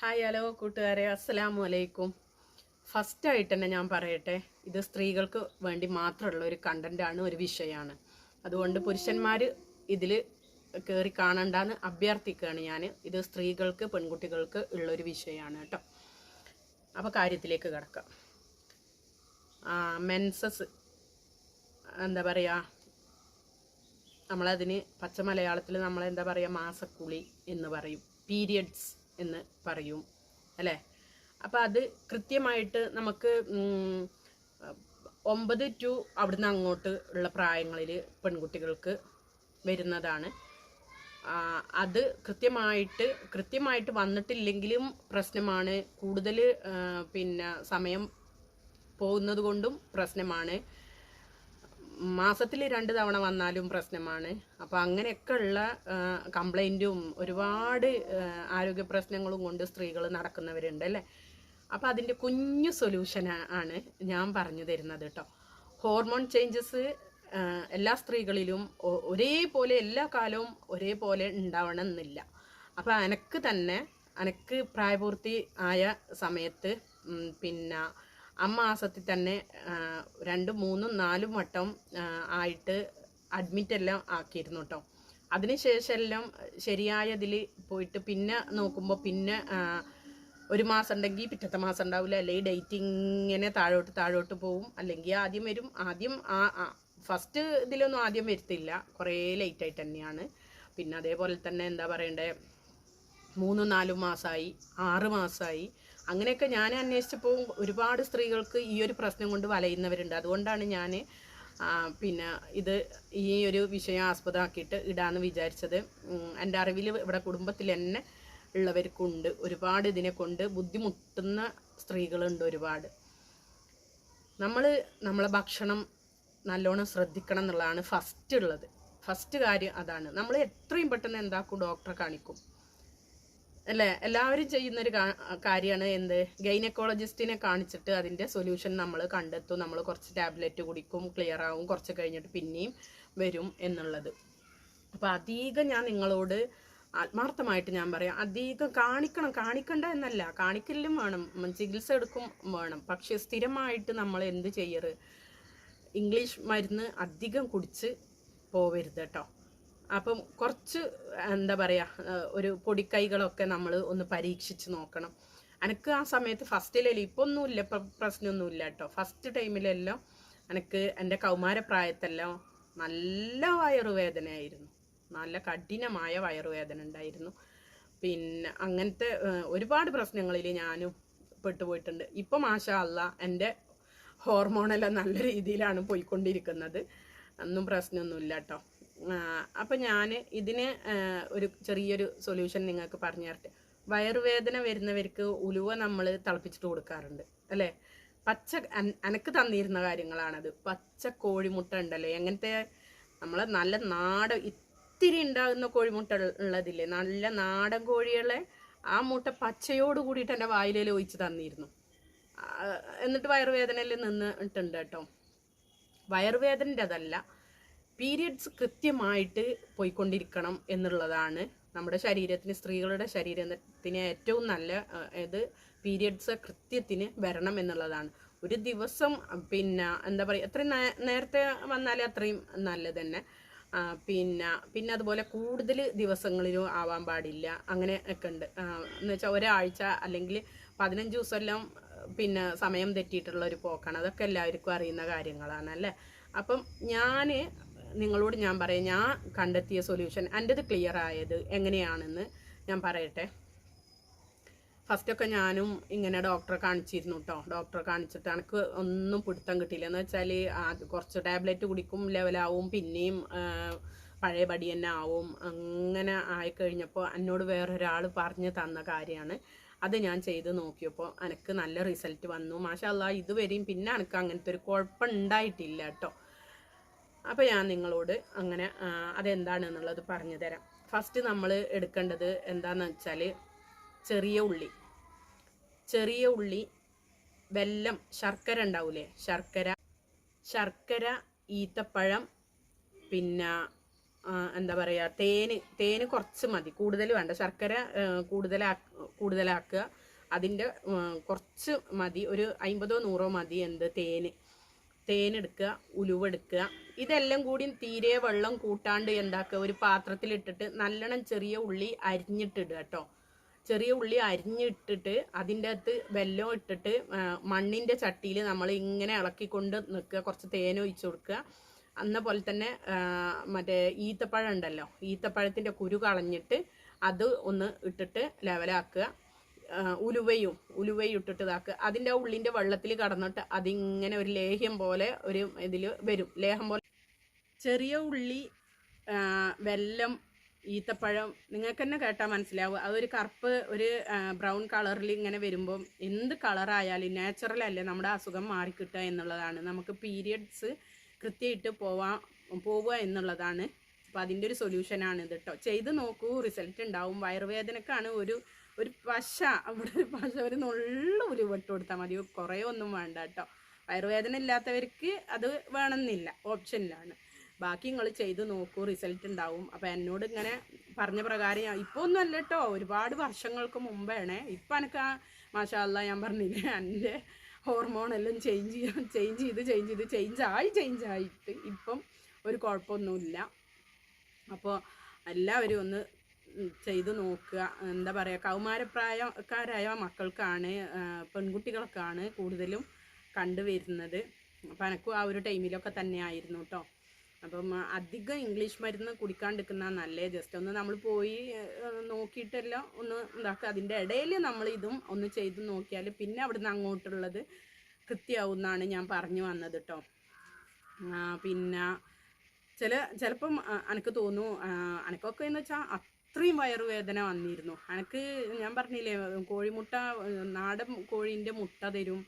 Hi hello കൂട്ടുകാരെ. അസ്സലാമു അലൈക്കും. ഫസ്റ്റായിട്ട് തന്നെ ഞാൻ പറയട്ടെ ഇത് സ്ത്രീകൾക്ക് വേണ്ടി മാത്രമുള്ള ഒരു കണ്ടന്റാണ് ഒരു വിഷയമാണ്. അതുകൊണ്ട് പുരുഷന്മാർ ഇതിൽ കയറി കാണണ്ടെന്ന് അഭ്യർത്ഥിക്കുകയാണ് ഞാൻ. ഇത് സ്ത്രീകൾക്ക് പെൺകുട്ടികൾക്ക് ഉള്ളൊരു വിഷയമാണ് കേട്ടോ. അപ്പോൾ കാര്യത്തിലേക്ക് കിടക്കാം. മെൻസസ് എന്താ പറയുക നമ്മളതിന് പച്ച മലയാളത്തിൽ നമ്മളെന്താ പറയുക മാസക്കുളി എന്ന് പറയും. പീരിയഡ്സ് എന്ന് പറയും അല്ലേ? അപ്പോൾ അത് കൃത്യമായിട്ട് നമുക്ക് ഒമ്പത് ടു അവിടുന്ന് അങ്ങോട്ട് ഉള്ള പ്രായങ്ങളിൽ പെൺകുട്ടികൾക്ക് വരുന്നതാണ്. അത് കൃത്യമായിട്ട് കൃത്യമായിട്ട് വന്നിട്ടില്ലെങ്കിലും പ്രശ്നമാണ്. കൂടുതൽ പിന്നെ സമയം പോകുന്നത് കൊണ്ടും പ്രശ്നമാണ്. മാസത്തിൽ രണ്ട് തവണ വന്നാലും പ്രശ്നമാണ്. അപ്പോൾ അങ്ങനെയൊക്കെ ഉള്ള കംപ്ലൈന്റും ഒരുപാട് ആരോഗ്യ പ്രശ്നങ്ങളും കൊണ്ട് സ്ത്രീകൾ നടക്കുന്നവരുണ്ട് അല്ലേ? അപ്പോൾ അതിന്റെ കുഞ്ഞു സൊല്യൂഷൻ ആണ് ഞാൻ പറഞ്ഞു തരുന്നത് കേട്ടോ ഹോർമോൺ ചേഞ്ചസ് എല്ലാ സ്ത്രീകളിലും ഒരേപോലെ എല്ലാ കാലവും ഒരേപോലെ ഉണ്ടാവണം എന്നില്ല അപ്പോൾ അനക്ക് തന്നെ അനക്ക് പ്രായപൂർത്തി ആയ സമയത്ത് ഉം, പിന്നെ മാസത്തിൽ തന്നെ രണ്ട് മൂന്നും നാലും വട്ടം ആയിട്ട് അഡ്മിറ്റ് എല്ലാം ആക്കിയിരുന്നു കേട്ടോ അതിനുശേഷം എല്ലാം ശരിയായതിൽ പോയിട്ട് പിന്നെ നോക്കുമ്പോൾ പിന്നെ ഒരു മാസം ഉണ്ടെങ്കിൽ പിറ്റത്തെ മാസം ഉണ്ടാവില്ല. അല്ലെങ്കിൽ ഡേറ്റ് ഇങ്ങനെ താഴോട്ട് താഴോട്ട് പോവും. അല്ലെങ്കിൽ ആദ്യം വരും. ആദ്യം ആ ഫസ്റ്റ് ഇതിലൊന്നും ആദ്യം വരുത്തില്ല. കുറേ ലേറ്റ് ആയിട്ട് തന്നെയാണ്. പിന്നെ അതേപോലെ തന്നെ എന്താ പറയണ്ടേ? മൂന്നും നാലും മാസമായി. ആറ് മാസമായി. അങ്ങനെയൊക്കെ ഞാൻ അന്വേഷിച്ചപ്പോൾ ഒരുപാട് സ്ത്രീകൾക്ക് ഈ ഒരു പ്രശ്നം കൊണ്ട് വലയുന്നവരുണ്ട്. അതുകൊണ്ടാണ് ഞാൻ പിന്നെ ഇത് ഈ ഒരു വിഷയം ആസ്പദമാക്കിയിട്ട് ഇടാമെന്ന് വിചാരിച്ചത്. എന്റെ അറിവിൽ ഇവിടെ കുടുംബത്തിൽ തന്നെ ഉള്ളവർക്കുണ്ട്. ഒരുപാട് ഇതിനെ കൊണ്ട് ബുദ്ധിമുട്ടുന്ന സ്ത്രീകളുണ്ട് ഒരുപാട്. നമ്മൾ നമ്മളെ ഭക്ഷണം നല്ലോണം ശ്രദ്ധിക്കണം എന്നുള്ളതാണ് ഫസ്റ്റ് ഉള്ളത്. ഫസ്റ്റ് കാര്യം അതാണ്. നമ്മൾ എത്രയും പെട്ടെന്ന് എന്താക്കും ഡോക്ടറെ കാണിക്കും. അല്ലേ? എല്ലാവരും ചെയ്യുന്നൊരു കാര്യമാണ് എന്ത്? ഗൈനക്കോളജിസ്റ്റിനെ കാണിച്ചിട്ട് അതിന്റെ സൊല്യൂഷൻ നമ്മൾ കണ്ടെത്തും. നമ്മൾ കുറച്ച് ടാബ്ലറ്റ് കുടിക്കും ക്ലിയർ ആവും കുറച്ച് കഴിഞ്ഞിട്ട് പിന്നെയും വരും എന്നുള്ളത്. അപ്പോൾ അധികം ഞാൻ നിങ്ങളോട് ആത്മാർത്ഥമായിട്ട് ഞാൻ പറയാം. അധികം കാണിക്കണം. കാണിക്കണ്ട എന്നല്ല. കാണിക്കലും വേണം. ചികിത്സ എടുക്കും വേണം. പക്ഷെ സ്ഥിരമായിട്ട് നമ്മൾ എന്ത് ചെയ്യറ്? ഇംഗ്ലീഷ് മരുന്ന് അധികം കുടിച്ച് പോവരുത് കേട്ടോ. അപ്പം കുറച്ച് എന്താ പറയുക ഒരു പൊടിക്കൈകളൊക്കെ നമ്മൾ ഒന്ന് പരീക്ഷിച്ച് നോക്കണം. എനിക്ക് ആ സമയത്ത് ഫസ്റ്റിലല്ലേ ഇപ്പോൾ ഒന്നുമില്ല പ്രശ്നമൊന്നുമില്ല കേട്ടോ ഫസ്റ്റ് ടൈമിലെല്ലാം എനിക്ക് എന്റെ കൗമാരപ്രായത്തെല്ലാം നല്ല വയറുവേദനയായിരുന്നു. നല്ല കഠിനമായ വയറുവേദന ഉണ്ടായിരുന്നു. പിന്നെ അങ്ങനത്തെ ഒരുപാട് പ്രശ്നങ്ങളിൽ ഞാനും പെട്ടുപോയിട്ടുണ്ട്. ഇപ്പം മാഷാ അല്ല എന്റെ ഹോർമോണെല്ലാം നല്ല രീതിയിലാണ് പോയിക്കൊണ്ടിരിക്കുന്നത്. അന്നും പ്രശ്നമൊന്നുമില്ല കേട്ടോ അപ്പം ഞാൻ ഇതിന് ഒരു ചെറിയൊരു സൊല്യൂഷൻ നിങ്ങൾക്ക് പറഞ്ഞു തരട്ടെ. വയറുവേദന വരുന്നവർക്ക് ഉലുവ നമ്മൾ തിളപ്പിച്ചിട്ട് കൊടുക്കാറുണ്ട് അല്ലേ? പച്ച അനക്ക് തന്നിരുന്ന കാര്യങ്ങളാണത്. പച്ച കോഴിമുട്ട ഉണ്ടല്ലേ. എങ്ങനത്തെ നമ്മളെ നല്ല നാടൻ ഇത്തിരി ഉണ്ടാകുന്ന കോഴിമുട്ട ഉള്ള- ഉള്ളതില്ലേ? നല്ല നാടൻ കോഴികളെ ആ മുട്ട പച്ചയോട് കൂടിയിട്ട് എന്റെ വായിലേൽ ഒഴിച്ച് തന്നിരുന്നു. എന്നിട്ട് വയറുവേദനയിൽ നിന്നിട്ടുണ്ട് കേട്ടോ. വയറുവേദനന്റെ അതല്ല പീരിയഡ്സ് കൃത്യമായിട്ട് പോയിക്കൊണ്ടിരിക്കണം എന്നുള്ളതാണ് നമ്മുടെ ശരീരത്തിന് സ്ത്രീകളുടെ ശരീരത്തിന് ഏറ്റവും നല്ല ഇത് പീരിയഡ്സ് കൃത്യത്തിന് വരണം എന്നുള്ളതാണ്. ഒരു ദിവസം പിന്നെ എന്താ പറയുക എത്രയും നേരത്തെ വന്നാലേ അത്രയും നല്ലത് തന്നെ. പിന്നെ പിന്നെ അതുപോലെ കൂടുതൽ ദിവസങ്ങളിലും ആവാൻ പാടില്ല അങ്ങനെ ഒക്കെ ഉണ്ട്. എന്ന് വെച്ചാൽ ഒരാഴ്ച അല്ലെങ്കിൽ പതിനഞ്ച് ദിവസമെല്ലാം പിന്നെ സമയം തെറ്റിയിട്ടുള്ള ഒരു പോക്കാണ്. അതൊക്കെ എല്ലാവർക്കും അറിയുന്ന കാര്യങ്ങളാണ് അല്ലേ? അപ്പം ഞാൻ നിങ്ങളോട് ഞാൻ പറയാം ഞാൻ കണ്ടെത്തിയ സൊല്യൂഷൻ എന്റെത് ക്ലിയർ ആയത് എങ്ങനെയാണെന്ന് ഞാൻ പറയട്ടെ. ഫസ്റ്റൊക്കെ ഞാനും ഇങ്ങനെ ഡോക്ടറെ കാണിച്ചിരുന്നു കേട്ടോ ഡോക്ടറെ കാണിച്ചിട്ട് എനിക്ക് ഒന്നും പിടുത്തം കിട്ടിയില്ല. എന്ന് വെച്ചാൽ കുറച്ച് ടാബ്ലറ്റ് കുടിക്കും ലെവലാവും പിന്നെയും പഴയപടി പഴയ പടി തന്നെ ആവും. അങ്ങനെ ആയിക്കഴിഞ്ഞപ്പോൾ എന്നോട് വേറൊരാൾ പറഞ്ഞു തന്ന കാര്യമാണ്. അത് ഞാൻ ചെയ്ത് നോക്കിയപ്പോൾ എനിക്ക് നല്ല റിസൾട്ട് വന്നു. മാഷല്ല ഇതുവരെയും പിന്നെ എനിക്ക് അങ്ങനത്തെ ഒരു കുഴപ്പം ഉണ്ടായിട്ടില്ല കേട്ടോ അപ്പോൾ ഞാൻ നിങ്ങളോട് അങ്ങനെ അതെന്താണെന്നുള്ളത് പറഞ്ഞു തരാം. ഫസ്റ്റ് നമ്മൾ എടുക്കേണ്ടത് എന്താണെന്ന് വെച്ചാൽ ചെറിയ ഉള്ളി. ചെറിയ ഉള്ളി വെല്ലം ശർക്കര ഉണ്ടാവൂലേ? ശർക്കര ശർക്കര ഈത്തപ്പഴം പിന്നെ എന്താ പറയുക തേന് തേന് കുറച്ച് മതി. കൂടുതൽ വേണ്ട. ശർക്കര കൂടുതലാ കൂടുതലാക്കുക. അതിന്റെ കുറച്ച് മതി. ഒരു അമ്പതോ നൂറോ മതി എന്ത് തേന്. തേനെടുക്കുക ഉലുവെടുക്കുക. ഇതെല്ലാം കൂടി തീരെ വെള്ളം കൂട്ടാണ്ട് എന്താക്കുക? ഒരു പാത്രത്തിലിട്ടിട്ട് നല്ലോണം ചെറിയ ഉള്ളി അരിഞ്ഞിട്ടിടുക കേട്ടോ. ചെറിയ ഉള്ളി അരിഞ്ഞിട്ടിട്ട് അതിന്റെ അകത്ത് വെല്ലം ഇട്ടിട്ട് മണ്ണിന്റെ ചട്ടിയിൽ നമ്മൾ ഇങ്ങനെ ഇളക്കിക്കൊണ്ട് നിൽക്കുക. കുറച്ച് തേൻ ഒഴിച്ചു കൊടുക്കുക. അന്ന പോലെ തന്നെ മറ്റേ ഈത്തപ്പഴം ഉണ്ടല്ലോ. ഈത്തപ്പഴത്തിന്റെ കുരു കളഞ്ഞിട്ട് അത് ഒന്ന് ഇട്ടിട്ട് ലെവലാക്കുക ഉലുവയും ഉലുവയിട്ടിട്ട് ഇതാക്കുക. അതിന്റെ ആ ഉള്ളിന്റെ വെള്ളത്തിൽ കടന്നിട്ട് അതിങ്ങനെ ഒരു ലേഹ്യം പോലെ ഒരു ഇതിൽ വരും. ലേഹം പോലെ. ചെറിയ ഉള്ളി വെല്ലം ഈത്തപ്പഴം നിങ്ങൾക്ക് തന്നെ കേട്ടാൽ മനസ്സിലാവും. അതൊരു കറുപ്പ് ഒരു ബ്രൗൺ കളറിൽ ഇങ്ങനെ വരുമ്പം എന്ത് കളറായാലും നാച്ചുറൽ അല്ലേ നമ്മുടെ അസുഖം മാറിക്കിട്ടുക എന്നുള്ളതാണ്. നമുക്ക് പീരിയഡ്സ് കൃത്യമായിട്ട് പോവാ പോവുക എന്നുള്ളതാണ്. അപ്പോൾ അതിന്റെ ഒരു സൊല്യൂഷനാണ് ഇത് കേട്ടോ ചെയ്ത് നോക്കൂ റിസൾട്ട് ഉണ്ടാവും. വയറുവേദനക്കാണ് ഒരു ഒരു പശ. അവിടെ ഒരു പശ ഒരു നുള്ള ഉരുവിട്ട് കൊടുത്താൽ മതി. കുറേ ഒന്നും വേണ്ട കേട്ടോ. വയറുവേദന ഇല്ലാത്തവർക്ക് അത് വേണമെന്നില്ല. ഓപ്ഷനിലാണ് ബാക്കി നിങ്ങൾ ചെയ്ത് നോക്കൂ. റിസൾട്ട് ഉണ്ടാവും. അപ്പോൾ എന്നോട് ഇങ്ങനെ പറഞ്ഞ പ്രകാരം ഞാൻ ഇപ്പോൾ ഒന്നും അല്ല കേട്ടോ. ഒരുപാട് വർഷങ്ങൾക്ക് മുമ്പാണ്. ഇപ്പം എനിക്ക് ആ മാഷാല്ല ഞാൻ പറഞ്ഞില്ലേ? എന്റെ ഹോർമോണെല്ലാം ചേഞ്ച് ചെയ്യാൻ ചേഞ്ച് ചെയ്ത് ചേഞ്ച് ചെയ്ത് ചേഞ്ച് ആയി ചേഞ്ച് ആയിട്ട് ഇപ്പം ഒരു കുഴപ്പമൊന്നുമില്ല. അപ്പോൾ എല്ലാവരും ഒന്ന് ചെയ്ത് നോക്കുക. എന്താ പറയുക കൗമാരപ്രായക്കാരായ മക്കൾക്കാണ് പെൺകുട്ടികൾക്കാണ് കൂടുതലും കണ്ടുവരുന്നത്. അപ്പം എനക്കും ആ ഒരു ടൈമിലൊക്കെ തന്നെ ആയിരുന്നു കേട്ടോ അപ്പം അധികം ഇംഗ്ലീഷ് മരുന്ന് കുടിക്കാണ്ടിരിക്കുന്ന നല്ലേ? ജസ്റ്റ് ഒന്ന് നമ്മൾ പോയി നോക്കിയിട്ടല്ല ഒന്ന് ഇതാക്കുക. അതിന്റെ ഇടയിൽ നമ്മൾ ഇതും ഒന്ന് ചെയ്ത് നോക്കിയാൽ പിന്നെ അവിടുന്ന് അങ്ങോട്ടുള്ളത് കൃത്യമാവുമെന്നാണ് ഞാൻ പറഞ്ഞു വന്നത് കേട്ടോ പിന്നെ ചില ചിലപ്പം എനിക്ക് തോന്നുന്നു അനക്കൊക്കെ എന്ന് വെച്ചാൽ അത്രയും വയറുവേദന വന്നിരുന്നു. എനിക്ക് ഞാൻ പറഞ്ഞില്ലേ കോഴിമുട്ട നാടൻ കോഴീന്റെ മുട്ട തരും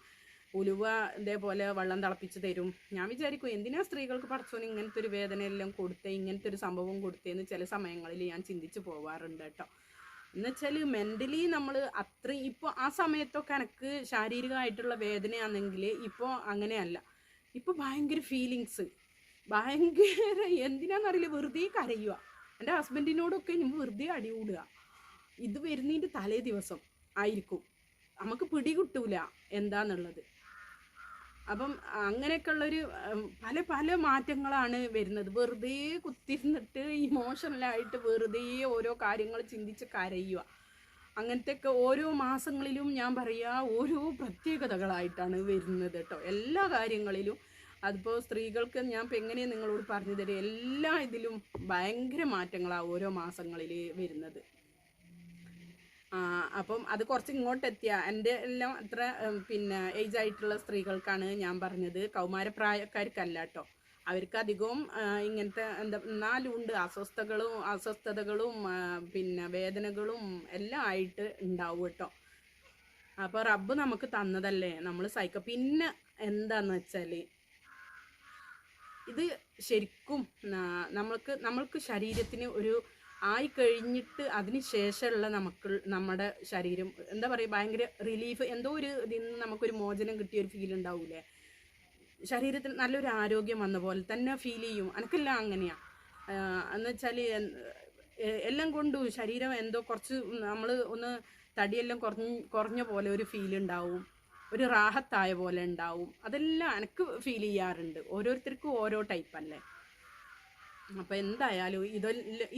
ഉലുവ ഇതേപോലെ വെള്ളം തിളപ്പിച്ച് തരും. ഞാൻ വിചാരിക്കും എന്തിനാ സ്ത്രീകൾക്ക് പഠിച്ചോന് ഇങ്ങനത്തെ ഒരു വേദനയെല്ലാം കൊടുത്തേ ഇങ്ങനത്തെ ഒരു സംഭവം കൊടുത്തേന്ന് ചില സമയങ്ങളിൽ ഞാൻ ചിന്തിച്ച് പോവാറുണ്ട് കേട്ടോ. എന്നുവെച്ചാൽ മെന്റലി നമ്മൾ അത്രയും ഇപ്പോൾ ആ സമയത്തൊക്കെ എനിക്ക് ശാരീരികമായിട്ടുള്ള വേദനയാണെങ്കിൽ ഇപ്പോൾ അങ്ങനെയല്ല. ഇപ്പോൾ ഭയങ്കര ഫീലിങ്സ് ഭയങ്കര എന്തിനാണെന്നറിയില്ല വെറുതെ കരയുക എന്റെ ഹസ്ബൻഡിനോടൊക്കെ ഞാൻ വെറുതെ അടി കൂടുക. ഇത് വരുന്നതിന്റെ തലേ ദിവസം ആയിരിക്കും. നമുക്ക് പിടികിട്ടൂല എന്താന്നുള്ളത്. അപ്പം അങ്ങനെയൊക്കെയുള്ളൊരു പല പല മാറ്റങ്ങളാണ് വരുന്നത്. വെറുതെ കുത്തിരുന്നിട്ട് ഇമോഷണലായിട്ട് വെറുതെ ഓരോ കാര്യങ്ങൾ ചിന്തിച്ച് കരയുക. അങ്ങനത്തെയൊക്കെ ഓരോ മാസങ്ങളിലും ഞാൻ പറയുക ഓരോ പ്രത്യേകതകളായിട്ടാണ് വരുന്നത് കേട്ടോ. എല്ലാ കാര്യങ്ങളിലും അതിപ്പോൾ സ്ത്രീകൾക്ക് ഞാൻ ഇപ്പം എങ്ങനെയാണ് നിങ്ങളോട് പറഞ്ഞു തരിക? എല്ലാ ഇതിലും ഭയങ്കര മാറ്റങ്ങളാണ് ഓരോ മാസങ്ങളിൽ വരുന്നത്. അപ്പം അത് കുറച്ച് ഇങ്ങോട്ട് എത്തിയ എന്റെ എല്ലാം അത്ര പിന്നെ ഏജ് ആയിട്ടുള്ള സ്ത്രീകൾക്കാണ് ഞാൻ പറഞ്ഞത്. കൗമാരപ്രായക്കാർക്കല്ല കേട്ടോ അവർക്ക് അധികവും ഇങ്ങനത്തെ എന്താ എന്നാലും ഉണ്ട്. അസ്വസ്ഥകളും അസ്വസ്ഥതകളും പിന്നെ വേദനകളും എല്ലാം ആയിട്ട് ഉണ്ടാവും കേട്ടോ അപ്പോൾ റബ്ബ് നമുക്ക് തന്നതല്ലേ? നമ്മൾ സഹിക്കുക പിന്നെ എന്താണെന്ന് വെച്ചാൽ ഇത് ശരിക്കും നമ്മൾക്ക് നമ്മൾക്ക് ശരീരത്തിന് ഒരു ആയി കഴിഞ്ഞിട്ട് അതിന് ശേഷമുള്ള നമുക്ക് നമ്മുടെ ശരീരം എന്താ പറയുക ഭയങ്കര റിലീഫ് എന്തോ ഒരു ഇതിൽ നിന്ന് നമുക്കൊരു മോചനം കിട്ടിയ ഒരു ഫീൽ ഉണ്ടാവൂലേ? ശരീരത്തിൽ നല്ലൊരു ആരോഗ്യം വന്ന പോലെ തന്നെ ഫീൽ ചെയ്യും. എനിക്കെല്ലാം അങ്ങനെയാണ് എന്ന് വെച്ചാൽ എല്ലാം കൊണ്ടും ശരീരം എന്തോ കുറച്ച് നമ്മൾ ഒന്ന് തടിയെല്ലാം കുറഞ്ഞ് കുറഞ്ഞ പോലെ ഒരു ഫീൽ ഉണ്ടാവും. ഒരു റാഹത്തായ പോലെ ഉണ്ടാവും. അതെല്ലാം എനിക്ക് ഫീൽ ചെയ്യാറുണ്ട്. ഓരോരുത്തർക്കും ഓരോ ടൈപ്പ് അല്ലേ? അപ്പോൾ എന്തായാലും ഇത്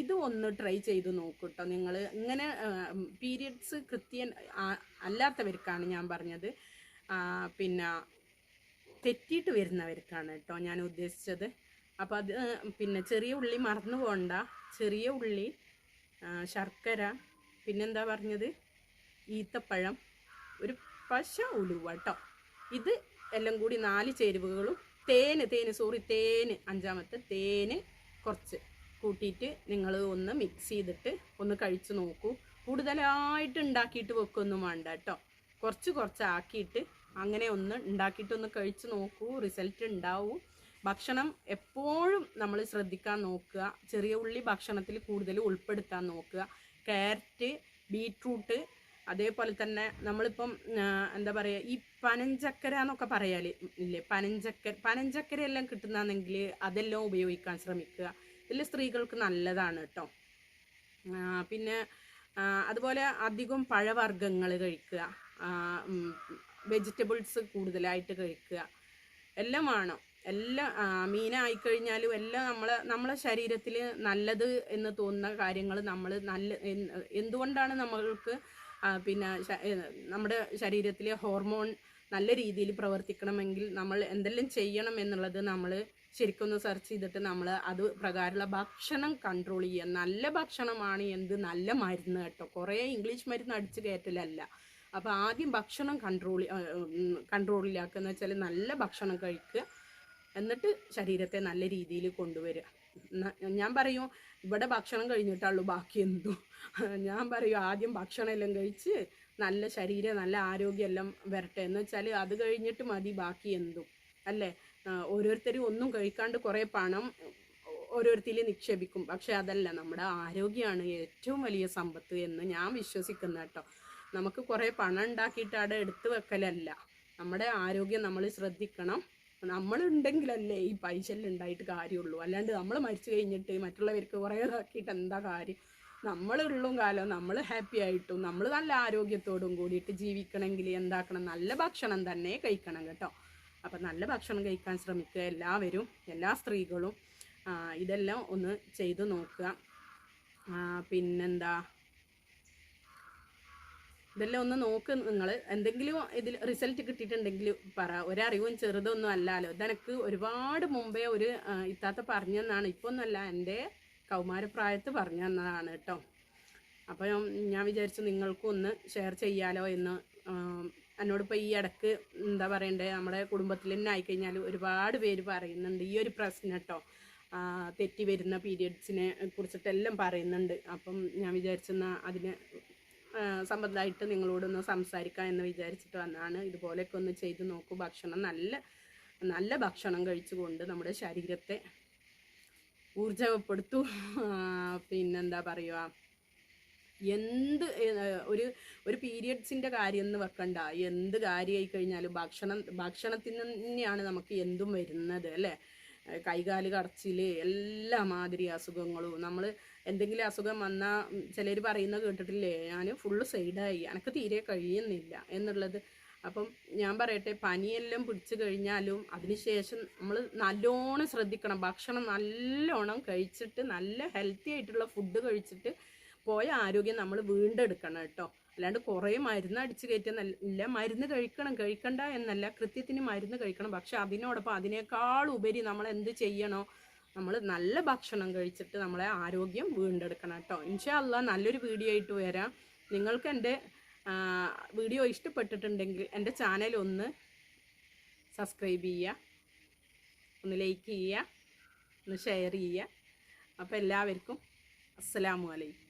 ഇത് ഒന്ന് ട്രൈ ചെയ്ത് നോക്കൂട്ടോ. നിങ്ങൾ ഇങ്ങനെ പീരിയഡ്സ് കൃത്യ അല്ലാത്തവർക്കാണ് ഞാൻ പറഞ്ഞത്. പിന്നെ തെറ്റിയിട്ട് വരുന്നവർക്കാണ് കേട്ടോ ഞാൻ ഉദ്ദേശിച്ചത്. അപ്പോൾ അത് പിന്നെ ചെറിയ ഉള്ളി മറന്നു പോകണ്ട ചെറിയ ഉള്ളി ശർക്കര പിന്നെന്താ പറഞ്ഞത്? ഈത്തപ്പഴം. ഒരു പശ ഉലുവ കേട്ടോ ഇത് എല്ലാം കൂടി നാല് ചേരുവകളും തേന് തേന് സോറി തേന് അഞ്ചാമത്തെ തേന് കുറച്ച് കൂട്ടിയിട്ട് നിങ്ങൾ ഒന്ന് മിക്സ് ചെയ്തിട്ട് ഒന്ന് കഴിച്ച് നോക്കൂ. കൂടുതലായിട്ട് ഉണ്ടാക്കിയിട്ട് വെക്കൊന്നും വേണ്ട കേട്ടോ കുറച്ച് കുറച്ചാക്കിയിട്ട് അങ്ങനെ ഒന്ന് ഉണ്ടാക്കിയിട്ട് ഒന്ന് കഴിച്ച് നോക്കൂ. റിസൾട്ട് ഉണ്ടാവും. ഭക്ഷണം എപ്പോഴും നമ്മൾ ശ്രദ്ധിക്കാൻ നോക്കുക. ചെറിയ ഉള്ളി ഭക്ഷണത്തിൽ കൂടുതൽ ഉൾപ്പെടുത്താൻ നോക്കുക. ക്യാരറ്റ് ബീട്രൂട്ട് അതേപോലെ തന്നെ നമ്മളിപ്പം എന്താ പറയുക ഈ പനഞ്ചക്കര എന്നൊക്കെ പറയാൽ ഇല്ലേ? പനഞ്ചക്കര പനഞ്ചക്കരയെല്ലാം കിട്ടുന്നതാണെങ്കിൽ അതെല്ലാം ഉപയോഗിക്കാൻ ശ്രമിക്കുക. ഇതിൽ സ്ത്രീകൾക്ക് നല്ലതാണ് കേട്ടോ. പിന്നെ അതുപോലെ അധികം പഴവർഗങ്ങൾ കഴിക്കുക. വെജിറ്റബിൾസ് കൂടുതലായിട്ട് കഴിക്കുക. എല്ലാം വേണം. എല്ലാം മീനായിക്കഴിഞ്ഞാലും എല്ലാം നമ്മൾ നമ്മളെ ശരീരത്തിൽ നല്ലത് എന്ന് തോന്നുന്ന കാര്യങ്ങൾ നമ്മൾ നല്ല എന്തുകൊണ്ടാണ് നമ്മൾക്ക് പിന്നെ നമ്മുടെ ശരീരത്തിലെ ഹോർമോൺ നല്ല രീതിയിൽ പ്രവർത്തിക്കണമെങ്കിൽ നമ്മൾ എന്തെല്ലാം ചെയ്യണം എന്നുള്ളത് നമ്മൾ ശരിക്കും ഒന്ന് സെർച്ച് ചെയ്തിട്ട് നമ്മൾ അത് പ്രകാരമുള്ള ഭക്ഷണം കൺട്രോൾ ചെയ്യുക. നല്ല ഭക്ഷണമാണ് എന്ത്? നല്ല മരുന്ന് കേട്ടോ. കുറേ ഇംഗ്ലീഷ് മരുന്ന് അടിച്ച് കയറ്റലല്ല അപ്പോൾ ആദ്യം ഭക്ഷണം കൺട്രോൾ കൺട്രോളിലാക്കുക എന്ന് വെച്ചാൽ നല്ല ഭക്ഷണം കഴിക്കുക. എന്നിട്ട് ശരീരത്തെ നല്ല രീതിയിൽ കൊണ്ടുവരിക. ഞാൻ പറയും ഇവിടെ ഭക്ഷണം കഴിഞ്ഞിട്ടുള്ളൂ ബാക്കി എന്തും? ഞാൻ പറയും ആദ്യം ഭക്ഷണമെല്ലാം കഴിച്ച് നല്ല ശരീരം നല്ല ആരോഗ്യമെല്ലാം വരട്ടെ. എന്ന് വെച്ചാൽ അത് കഴിഞ്ഞിട്ട് മതി ബാക്കി എന്തും. അല്ലേ? ഓരോരുത്തരും ഒന്നും കഴിക്കാണ്ട് കുറേ പണം ഓരോരുത്തരിൽ നിക്ഷേപിക്കും. പക്ഷെ അതല്ല നമ്മുടെ ആരോഗ്യമാണ് ഏറ്റവും വലിയ സമ്പത്ത് എന്ന് ഞാൻ വിശ്വസിക്കുന്ന കേട്ടോ. നമുക്ക് കുറേ പണം ഉണ്ടാക്കിയിട്ട് അവിടെ എടുത്തു വെക്കലല്ല. നമ്മുടെ ആരോഗ്യം നമ്മൾ ശ്രദ്ധിക്കണം. നമ്മളുണ്ടെങ്കിലല്ലേ ഈ പൈസ എല്ലാം ഉണ്ടായിട്ട് കാര്യമുള്ളൂ. അല്ലാണ്ട് നമ്മൾ മരിച്ചു കഴിഞ്ഞിട്ട് മറ്റുള്ളവർക്ക് കുറേ ഇതാക്കിയിട്ട് എന്താ കാര്യം? നമ്മളുള്ളും കാലം നമ്മൾ ഹാപ്പി ആയിട്ടും നമ്മൾ നല്ല ആരോഗ്യത്തോടും കൂടിയിട്ട് ജീവിക്കണമെങ്കിൽ എന്താക്കണം? നല്ല ഭക്ഷണം തന്നെ കഴിക്കണം കേട്ടോ. അപ്പം നല്ല ഭക്ഷണം കഴിക്കാൻ ശ്രമിക്കുക. എല്ലാവരും എല്ലാ സ്ത്രീകളും ഇതെല്ലാം ഒന്ന് ചെയ്തു നോക്കുക. പിന്നെന്താ? ഇതെല്ലാം ഒന്ന് നോക്ക് നിങ്ങൾ എന്തെങ്കിലും ഇതിൽ റിസൾട്ട് കിട്ടിയിട്ടുണ്ടെങ്കിൽ പറ. ഒരറിവും ചെറുതൊന്നും അല്ലല്ലോ ഇതെനിക്ക് ഒരുപാട് മുമ്പേ ഒരു ഇത്താത്ത പറഞ്ഞു തന്നാണ് ഇപ്പോൾ ഒന്നല്ല എന്റെ കൗമാരപ്രായത്ത് പറഞ്ഞു തന്നതാണ് കേട്ടോ. അപ്പോൾ ഞാൻ വിചാരിച്ചു നിങ്ങൾക്കും ഒന്ന് ഷെയർ ചെയ്യാലോ എന്ന്. എന്നോടിപ്പോൾ ഈ ഇടയ്ക്ക് എന്താ പറയണ്ടേ നമ്മുടെ കുടുംബത്തിൽ തന്നെ ആയിക്കഴിഞ്ഞാൽ ഒരുപാട് പേര് പറയുന്നുണ്ട് ഈ ഒരു പ്രശ്നം കേട്ടോ. തെറ്റി വരുന്ന പീരിയഡ്സിനെ കുറിച്ചിട്ടെല്ലാം പറയുന്നുണ്ട്. അപ്പം ഞാൻ വിചാരിച്ചെന്നാൽ അതിന് സംബന്ധമായിട്ട് നിങ്ങളോടൊന്ന് സംസാരിക്കാം എന്ന് വിചാരിച്ചിട്ട് വന്നതാണ് ഇതുപോലെയൊക്കെ ഒന്ന് ചെയ്ത് നോക്കൂ. ഭക്ഷണം നല്ല നല്ല ഭക്ഷണം കഴിച്ചുകൊണ്ട് നമ്മുടെ ശരീരത്തെ ഊർജപ്പെടുത്തു ആ, പിന്നെന്താ പറയുക? എന്ത് ഒരു ഒരു പീരിയഡ്സിന്റെ കാര്യം എന്ന് വെക്കണ്ട. എന്ത് കാര്യമായി കഴിഞ്ഞാലും ഭക്ഷണം ഭക്ഷണത്തിൽ തന്നെയാണ് നമുക്ക് എന്തും വരുന്നത് അല്ലേ? കൈകാൽ കടച്ചിൽ എല്ലാ മാതിരി അസുഖങ്ങളും. നമ്മൾ എന്തെങ്കിലും അസുഖം വന്നാൽ ചിലർ പറയുന്ന കേട്ടിട്ടില്ലേ ഞാൻ ഫുള്ള് സൈഡായി എനിക്ക് തീരെ കഴിയുന്നില്ല എന്നുള്ളത്. അപ്പം ഞാൻ പറയട്ടെ പനിയെല്ലാം പിടിച്ചു കഴിഞ്ഞാലും അതിനുശേഷം നമ്മൾ നല്ലോണം ശ്രദ്ധിക്കണം. ഭക്ഷണം നല്ലോണം കഴിച്ചിട്ട് നല്ല ഹെൽത്തി ആയിട്ടുള്ള ഫുഡ് കഴിച്ചിട്ട് പോയ ആരോഗ്യം നമ്മൾ വീണ്ടെടുക്കണം കേട്ടോ. അല്ലാണ്ട് കുറേ മരുന്ന് അടിച്ച് നല്ല മരുന്ന് കഴിക്കണം കഴിക്കണ്ട എന്നല്ല കൃത്യത്തിന് മരുന്ന് കഴിക്കണം. പക്ഷെ അതിനോടൊപ്പം അതിനേക്കാൾ ഉപരി നമ്മൾ എന്ത് ചെയ്യണോ നമ്മൾ നല്ല ഭക്ഷണം കഴിച്ചിട്ട് നമ്മളെ ആരോഗ്യം വീണ്ടെടുക്കണം കേട്ടോ. ഇൻഷാ അല്ലാ നല്ലൊരു വീഡിയോ ആയിട്ട് വരാം. നിങ്ങൾക്ക് എന്റെ വീഡിയോ ഇഷ്ടപ്പെട്ടിട്ടുണ്ടെങ്കിൽ എന്റെ ചാനൽ ഒന്ന് സബ്സ്ക്രൈബ് ചെയ്യുക ഒന്ന് ലൈക്ക് ചെയ്യുക ഒന്ന് ഷെയർ ചെയ്യുക. അപ്പോൾ എല്ലാവർക്കും അസ്സലാമു അലൈക്കും.